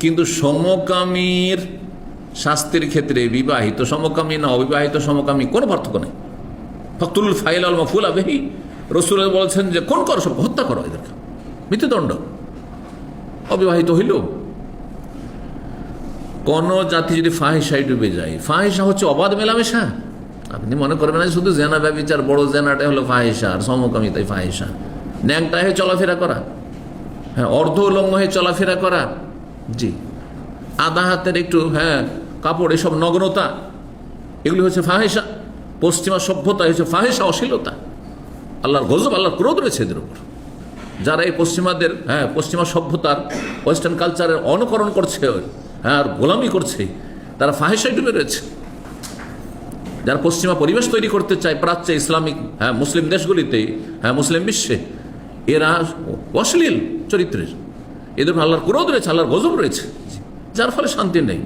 কিন্তু সমকামীর শাস্তির ক্ষেত্রে বিবাহিত সমকামী না অবিবাহিত সমকামী কোনো পার্থক্য নেই। ফতুল ফাইল আল মফুল আবেহি রসুল বলছেন যে কোন করো হত্যা করো এদেরকে। মৃত্যুদণ্ড। অবিবাহিত হইল কোন জাতি যদি ফাহিসায় ডুবে যায় ফাহিসা হচ্ছে অবাধ মেলামেশা। আপনি মনে করবেন না শুধু জেনা ব্যবচার, বড় জেনাটাই হলো ফাহিসা আর সমকামিতাই ফাহিসা ন্যাংটা হয়ে চলাফেরা করা। হ্যাঁ অর্ধ উলঙ্গ হয়ে চলাফেরা করা। জি। আধা হাতের একটু হ্যাঁ কাপড়, এসব নগ্নতা, এগুলি হচ্ছে ফাহেসা পশ্চিমা সভ্যতা হচ্ছে ফাহেসা অশ্লীলতা। আল্লাহর গজব, আল্লাহর ক্রোধ রয়েছে এদের উপর। যারা এই পশ্চিমাদের হ্যাঁ পশ্চিমা সভ্যতার, ওয়েস্টার্ন কালচারের অনুকরণ করছে হ্যাঁ আর গোলামি করছে, তারা ফাহেসায় ডুবে রয়েছে। যারা পশ্চিমা পরিবেশ তৈরি করতে চায়, প্রাচ্যে ইসলামিক হ্যাঁ মুসলিম দেশগুলিতে হ্যাঁ মুসলিম বিশ্বে, এরা অশ্লীল চরিত্রের। এদের আল্লাহর ক্রোধ রয়েছে আল্লাহর গজব রয়েছে যার ফলে শান্তি নেই।